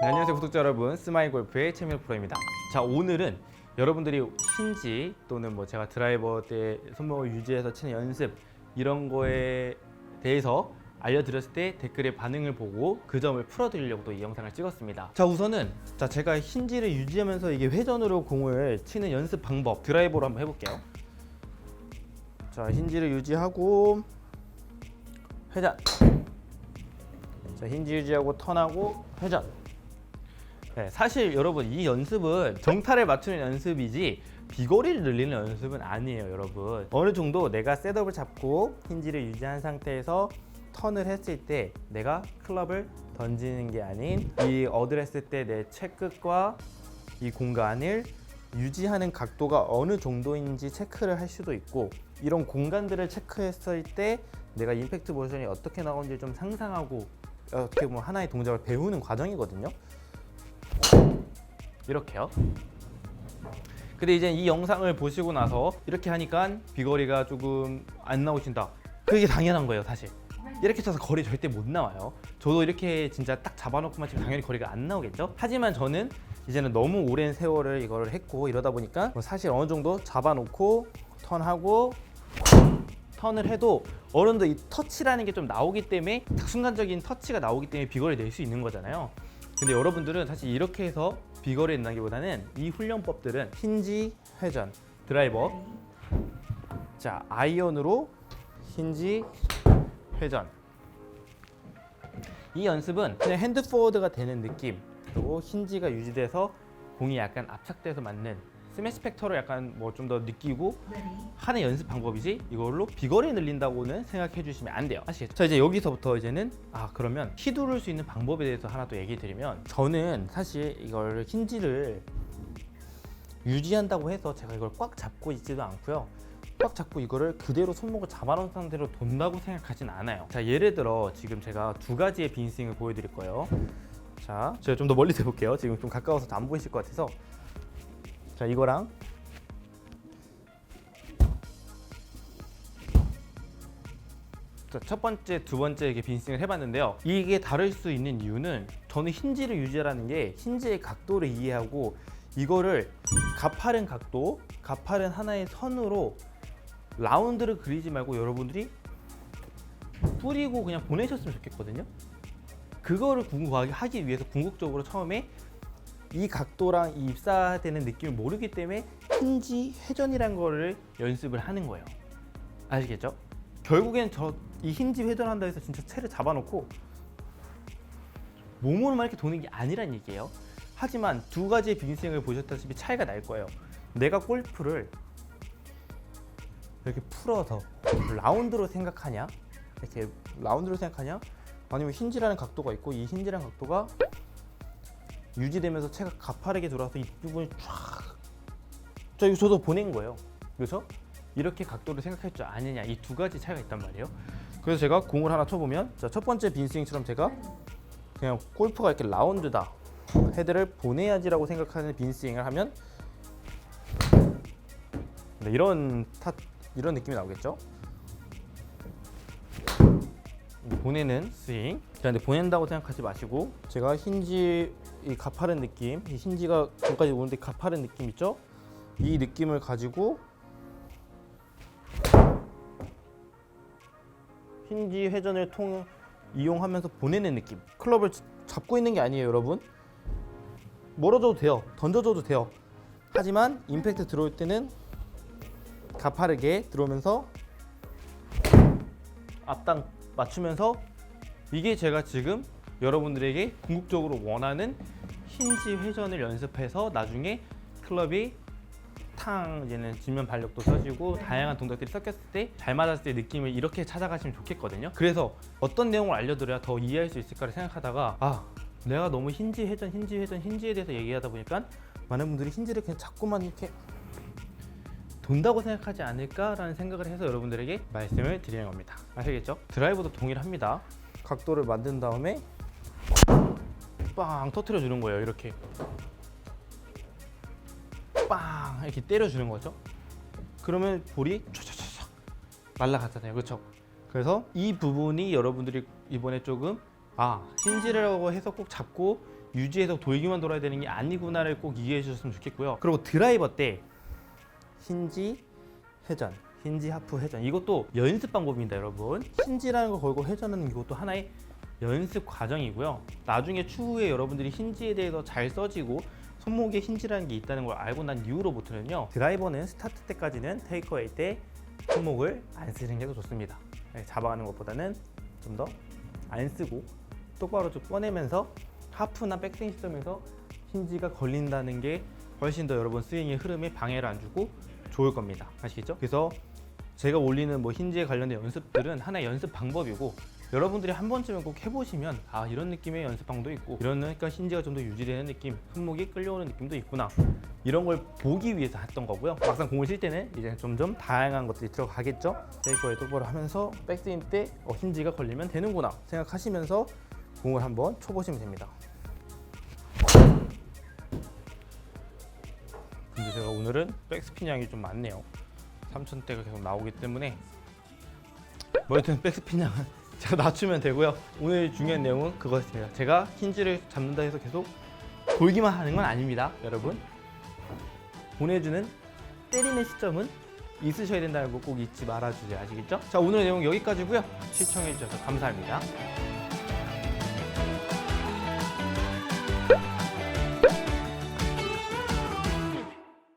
네, 안녕하세요 구독자 여러분 스마일 골프의 최민호 프로입니다. 자 오늘은 여러분들이 힌지 또는 뭐 제가 드라이버 때 손목을 유지해서 치는 연습 이런 거에 대해서 알려드렸을 때 댓글의 반응을 보고 그 점을 풀어드리려고 또 이 영상을 찍었습니다. 자 우선은 자 제가 힌지를 유지하면서 이게 회전으로 공을 치는 연습 방법 드라이버로 한번 해볼게요. 자 힌지를 유지하고 회전. 자 힌지 유지하고 턴하고 회전. 네, 사실 여러분 이 연습은 정타를 맞추는 연습이지 비거리를 늘리는 연습은 아니에요 여러분. 어느 정도 내가 셋업을 잡고 힌지를 유지한 상태에서 턴을 했을 때 내가 클럽을 던지는 게 아닌 이 어드레스 때 내 채끝과 이 공간을 유지하는 각도가 어느 정도인지 체크를 할 수도 있고 이런 공간들을 체크했을 때 내가 임팩트 모션이 어떻게 나오는지 좀 상상하고 어떻게 보면 하나의 동작을 배우는 과정이거든요 이렇게요. 근데 이제 이 영상을 보시고 나서 이렇게 하니까 비거리가 조금 안 나오신다. 그게 당연한 거예요, 사실. 이렇게 쳐서 거리 절대 못 나와요. 저도 이렇게 진짜 딱 잡아놓고만 치면 당연히 거리가 안 나오겠죠. 하지만 저는 이제는 너무 오랜 세월을 이거를 했고 이러다 보니까 뭐 사실 어느 정도 잡아놓고 턴하고 턴을 해도 어느 정도 이 터치라는 게 좀 나오기 때문에 순간적인 터치가 나오기 때문에 비거리 낼 수 있는 거잖아요. 근데 여러분들은 사실 이렇게 해서 비거리를 낸다기보다는 이 훈련법들은 힌지 회전 드라이버 자 아이언으로 힌지 회전. 이 연습은 그냥 핸드 포워드가 되는 느낌 그리고 힌지가 유지돼서 공이 약간 압착돼서 맞는 스매시 팩터를 약간 뭐 좀 더 느끼고 하는 연습 방법이지 이걸로 비거리 늘린다고는 생각해 주시면 안 돼요. 아시겠죠? 자 이제 여기서부터 이제는 아 그러면 휘두를 수 있는 방법에 대해서 하나 또 얘기 드리면 저는 사실 이걸 힌지를 유지한다고 해서 제가 이걸 꽉 잡고 있지도 않고요. 꽉 잡고 이거를 그대로 손목을 잡아놓은 상태로 돈다고 생각하진 않아요. 자 예를 들어 지금 제가 두 가지의 빈스윙을 보여드릴 거예요. 자 제가 좀 더 멀리서 해볼게요. 지금 좀 가까워서 안 보이실 것 같아서 자 이거랑 자, 첫 번째, 두 번째 이렇게 빈스윙을 해봤는데요. 이게 다를 수 있는 이유는 저는 힌지를 유지하라는 게 힌지의 각도를 이해하고 이거를 가파른 각도, 가파른 하나의 선으로 라운드를 그리지 말고 여러분들이 뿌리고 그냥 보내셨으면 좋겠거든요. 그거를 궁금하게 하기 위해서 궁극적으로 처음에 이 각도랑 이 입사되는 느낌을 모르기 때문에 힌지 회전이란 거를 연습을 하는 거예요. 아시겠죠? 결국엔 저 이 힌지 회전한다 해서 진짜 채를 잡아놓고 몸으로만 이렇게 도는 게 아니란 얘기예요. 하지만 두 가지의 빈스윙을 보셨다시피 차이가 날 거예요. 내가 골프를 이렇게 풀어서 라운드로 생각하냐? 이렇게 라운드로 생각하냐? 아니면 힌지라는 각도가 있고 이 힌지라는 각도가 유지되면서 채가 가파르게 돌아서 이 부분이 쫙. 자, 이거 저도 보낸 거예요. 그래서 이렇게 각도를 생각할 줄 아느냐 이 두 가지 차이가 있단 말이에요. 그래서 제가 공을 하나 쳐보면 자, 첫 번째 빈 스윙처럼 제가 그냥 골프가 이렇게 라운드다 헤드를 보내야지라고 생각하는 빈 스윙을 하면 네, 이런 타 이런 느낌이 나오겠죠. 보내는 스윙. 자, 근데 보낸다고 생각하지 마시고 제가 힌지 이 가파른 느낌, 이 힌지가 전까지 오는데 가파른 느낌 있죠? 이 느낌을 가지고 힌지 회전을 통 이용하면서 보내는 느낌. 클럽을 지- 잡고 있는 게 아니에요, 여러분. 멀어져도 돼요. 던져줘도 돼요. 하지만 임팩트 들어올 때는 가파르게 들어오면서 앞당 맞추면서 이게 제가 지금 여러분들에게 궁극적으로 원하는 힌지 회전을 연습해서 나중에 클럽이 탕 이제는 지면 발력도 써지고 다양한 동작들이 섞였을 때 잘 맞았을 때 느낌을 이렇게 찾아가시면 좋겠거든요. 그래서 어떤 내용을 알려드려야 더 이해할 수 있을까를 생각하다가 아 내가 너무 힌지 회전, 힌지 회전, 힌지에 대해서 얘기하다 보니까 많은 분들이 힌지를 그냥 자꾸만 이렇게 돈다고 생각하지 않을까라는 생각을 해서 여러분들에게 말씀을 드리는 겁니다. 아시겠죠? 드라이버도 동일합니다. 각도를 만든 다음에 빵 터트려 주는 거예요. 이렇게 빵 이렇게 때려 주는 거죠. 그러면 볼이 촤촤촤 날라갔잖아요. 그렇죠? 그래서 이 부분이 여러분들이 이번에 조금 아 힌지라고 해서 꼭 잡고 유지해서 돌기만 돌아야 되는 게 아니구나를 꼭 이해해 주셨으면 좋겠고요. 그리고 드라이버 때 힌지 회전, 힌지 하프 회전 이것도 연습 방법입니다, 여러분. 힌지라는 걸 걸고 회전은 이것도 하나의 연습 과정이고요. 나중에 추후에 여러분들이 힌지에 대해서 잘 써지고 손목에 힌지라는 게 있다는 걸 알고 난 이후로부터는요. 드라이버는 스타트 때까지는 테이크어웨이 때 손목을 안 쓰는 게 더 좋습니다. 네, 잡아가는 것보다는 좀 더 안 쓰고 똑바로 좀 꺼내면서 하프나 백스윙 시점에서 힌지가 걸린다는 게 훨씬 더 여러분 스윙의 흐름에 방해를 안 주고 좋을 겁니다. 아시겠죠? 그래서 제가 올리는 뭐 힌지에 관련된 연습들은 하나의 연습 방법이고 여러분들이 한 번쯤은 꼭 해보시면 아 이런 느낌의 연습방도 있고 이러니까 힌지가 좀 더 유지되는 느낌 손목이 끌려오는 느낌도 있구나 이런 걸 보기 위해서 했던 거고요 막상 공을 칠 때는 이제 점점 다양한 것들이 들어가겠죠 테이크어웨이 똑바로 하면서 백스윙 때 어, 힌지가 걸리면 되는구나 생각하시면서 공을 한번 쳐보시면 됩니다 제가 오늘은 백스핀 양이 좀 많네요. 3천대가 계속 나오기 때문에. 뭐 여튼 백스핀 양은 제가 낮추면 되고요. 오늘 중요한 내용은 그거였습니다. 제가 힌지를 잡는다 해서 계속 돌기만 하는 건 아닙니다 여러분. 보내주는 때리는 시점은 있으셔야 된다는 거 꼭 잊지 말아주세요. 아시겠죠? 자 오늘 내용 여기까지고요. 시청해주셔서 감사합니다